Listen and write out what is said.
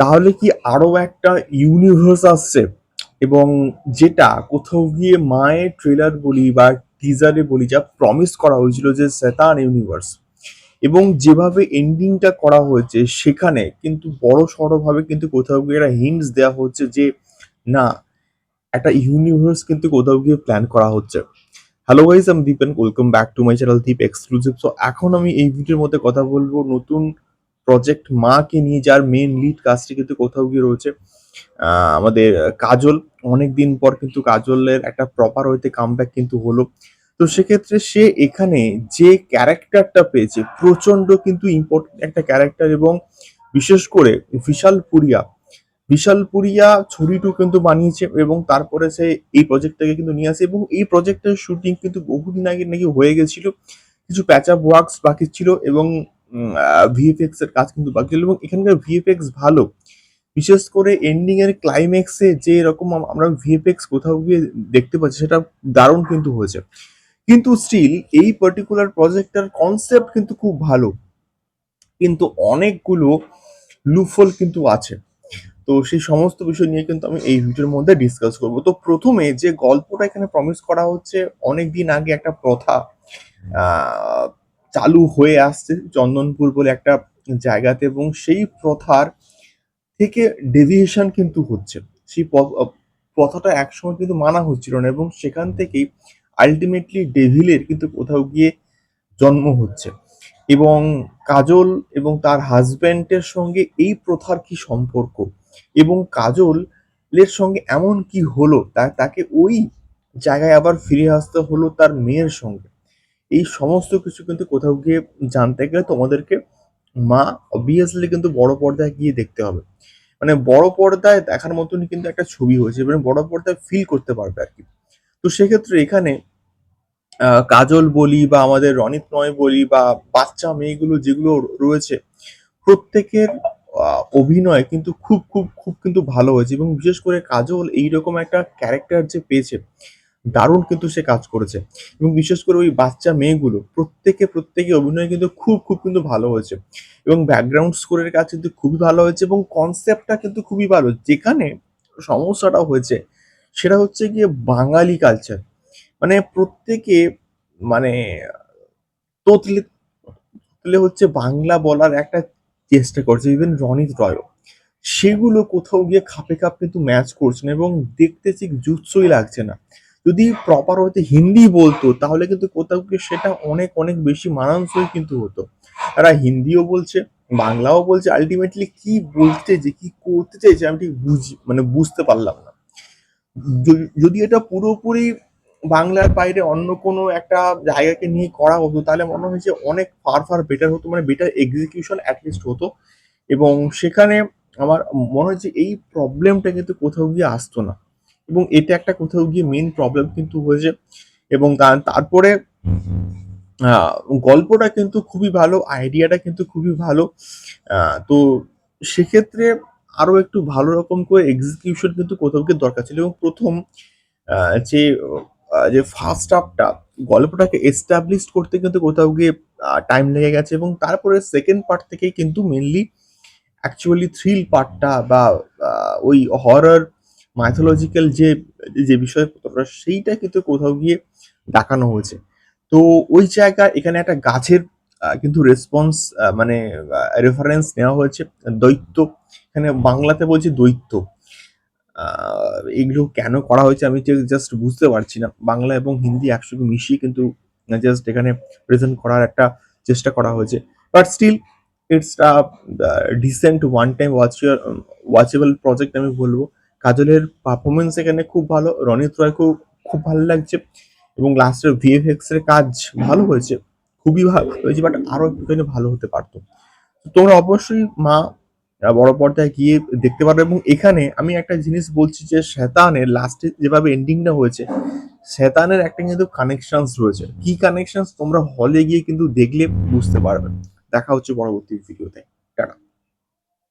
তাহলে কি আরও একটা ইউনিভার্স আসছে? এবং যেটা কোথাও গিয়ে মায়ের ট্রেলার বলি বা টিজারে বলি, যা প্রমিস করা হয়েছিল যে সেতান ইউনিভার্স এবং যেভাবে এন্ডিংটা করা হয়েছে সেখানে কিন্তু বড় সড়োভাবে কিন্তু কোথাও গিয়ে একটা হিন্টস দেওয়া হচ্ছে যে, না, একটা ইউনিভার্স কিন্তু কোথাও গিয়ে প্ল্যান করা হচ্ছে। হ্যালো গাইজ আমি Dipen welcome back to my channel Deep exclusive so এখন আমি এই ভিডিওর মধ্যে কথা বলব নতুন প্রজেক্ট মাকে নিয়ে যার মেন লিড কাজটি কিন্তু কোথাও গিয়ে রয়েছে। আমাদের কাজল অনেক দিন পর কিন্তু কাজলের একটা প্রপার হইতে কামব্যাক কিন্তু হলো। তো সেক্ষেত্রে সে এখানে যে ক্যারেক্টারটা পেয়েছে প্রচণ্ড কিন্তু ইম্পর্টেন্ট একটা ক্যারেক্টার এবং বিশেষ করে বিশাল পুরিয়া। বিশাল পুরিয়া ছড়িটু কিন্তু বানিয়েছে এবং তারপরে সে এই প্রজেক্টটাকে কিন্তু নিয়ে আসে এবং এই প্রজেক্টের শুটিং কিন্তু বহুদিন আগে নাকি হয়ে গেছিল। কিছু প্যাচ আপ ওয়ার্কস বাকি ছিল এবং ভিএফএক্স এর কাজ কিন্তু বাকি এবং এখানকার ভিএফএক্স ভালো। বিশেষ করে এন্ডিং এর ক্লাইম্যাক্সে যে এরকম আমরা ভিএফএক্স কোথাও গিয়ে দেখতে পাচ্ছি সেটা দারুণ কিন্তু হয়েছে। কিন্তু স্টিল এই পার্টিকুলার প্রজেক্টটার কনসেপ্ট কিন্তু খুব ভালো। কিন্তু অনেকগুলো লুফল কিন্তু আছে। তো সেই সমস্ত বিষয় নিয়ে কিন্তু আমি এই ভিডিওর মধ্যে ডিসকাস করব। তো প্রথমে যে গল্পটা এখানে প্রমিস করা হচ্ছে অনেক দিন আগে একটা প্রথা চালু হয়ে আসছে চন্দনপুর বলে একটা জায়গাতে এবং সেই প্রথার থেকে ডেভিয়েশন কিন্তু হচ্ছে। সেই প্রথাটা একসময় কিন্তু মানা হচ্ছিল না এবং সেখান থেকেই আলটিমেটলি ডেভিলের কিন্তু কোথাও গিয়ে জন্ম হচ্ছে। এবং কাজল এবং তার হাজব্যান্ডের সঙ্গে এই প্রথার কি সম্পর্ক? এবং কাজলের সঙ্গে এমন কি হলো? তা, তাকে ওই জায়গায় আবার ফিরে আসতে হলো তার মেয়ের সঙ্গে। এই সমস্ত কিছু কিন্তু কোথাও গিয়ে জানতে গেলে তোমাদেরকে মা অবভিয়াসলি কিন্তু বড় পর্দায় গিয়ে দেখতে হবে। মানে বড় পর্দায় দেখার মতনই কিন্তু একটা ছবি হয়েছে মানে বড় পর্দায় ফিল করতে পারবে আর কি। তো সেক্ষেত্রে এখানে কাজল বলি বা আমাদের রনিত নয় বলি বা বাচ্চা মেয়েগুলো যেগুলো রয়েছে, প্রত্যেকের অভিনয় কিন্তু খুব খুব খুব কিন্তু ভালো হয়েছে এবং বিশেষ করে কাজল এইরকম একটা ক্যারেক্টার যে পেয়েছে দারুণ কিন্তু সে কাজ করেছে। এবং বিশেষ করে ওই বাচ্চা মেয়েগুলো, প্রত্যেকে প্রত্যেকে অভিনয় কিন্তু খুব খুব কিন্তু ভালো হয়েছে। এবং ব্যাকগ্রাউন্ড স্কোরের কাজ কিন্তু খুবই ভালো হয়েছে এবং কনসেপ্টটা কিন্তু খুবই ভালো। যেখানে সমস্যাটা হয়েছে সেটা হচ্ছে গিয়ে বাঙালি কালচার মানে প্রত্যেকে মানে তোতলে তোতলে হচ্ছে বাংলা বলার একটা চেষ্টা করছে। ইভেন রনিত রয়ও। সেগুলো কোথাও গিয়ে খাপে খাপ কিন্তু ম্যাচ করছে না এবং দেখতে ঠিক জুৎসই লাগছে না। যদি প্রপার হতে হিন্দি বলতো, তাহলে কিন্তু কোথাও সেটা অনেক অনেক বেশি মানানসই কিন্তু হতো। তারা হিন্দিও বলছে, বাংলাও বলছে আলটিমেটলি কি বলতে যে, কি করতে চাইছে আমি ঠিক বুঝি মানে বুঝতে পারলাম না। যদি এটা পুরোপুরি বাংলার বাইরে অন্য কোনো একটা জায়গাকে নিয়ে করা হতো, তাহলে মনে হয় যে অনেক ফার ফার বেটার হতো মানে বেটার এক্সিকিউশন অ্যাটলিস্ট হতো। এবং সেখানে আমার মনে হয় যে এই প্রবলেমটা কিন্তু কোথাও গিয়ে আসতো না। এবং এটা একটা কোথাও গিয়ে মেন প্রবলেম কিন্তু হয়েছে এবং তারপরে গল্পটা কিন্তু খুবই ভালো আইডিয়াটা কিন্তু খুবই ভালো। তো সেক্ষেত্রে আরও একটু ভালো রকম করে এক্সিকিউশন কিন্তু কোথাও গিয়ে দরকার ছিল। এবং প্রথম যে যে ফার্স্ট হাফটা গল্পটাকে এস্টাবলিশ করতে কিন্তু কোথাও গিয়ে টাইম লেগে গেছে এবং তারপরে সেকেন্ড পার্ট থেকেই কিন্তু মেনলি অ্যাকচুয়ালি থ্রিল পার্টটা বা ওই হরর মাইথোলজিক্যাল যে যে বিষয় সেইটা কিন্তু কোথাও গিয়ে দেখানো হয়েছে। তো ওই জায়গায় এখানে একটা গাছের কিন্তু রেসপন্স মানে রেফারেন্স নেওয়া হয়েছে, দৈত্য। এখানে বাংলাতে বলছি দৈত্য। এগুলো কেন করা হয়েছে আমি জাস্ট বুঝতে পারছি না। বাংলা এবং হিন্দি একসঙ্গে মিশিয়ে কিন্তু জাস্ট এখানে প্রেজেন্ট করার একটা চেষ্টা করা হয়েছে। But still it's decent one time watch watchable project আমি বলব। কাজলের পারফরমেন্স এখানে খুব ভালো, রনিত রয়কেও খুব ভালো লাগছে এবং লাস্টের ভিএফএক্স এর কাজ ভালো হয়েছে, খুবই ভালো হয়েছে বাট আরও একটুখানি ভালো হতে পারতো। তোমরা অবশ্যই মা বড় পর্দায় গিয়ে দেখতে পারবে এবং এখানে আমি একটা জিনিস বলছি যে শেতানের লাস্টে যেভাবে এন্ডিংটা হয়েছে শেতানের একটা কিন্তু কানেকশনস রয়েছে। কি কানেকশনস তোমরা হলে গিয়ে কিন্তু দেখলে বুঝতে পারবে। দেখা হচ্ছে পরবর্তী ভিডিওতে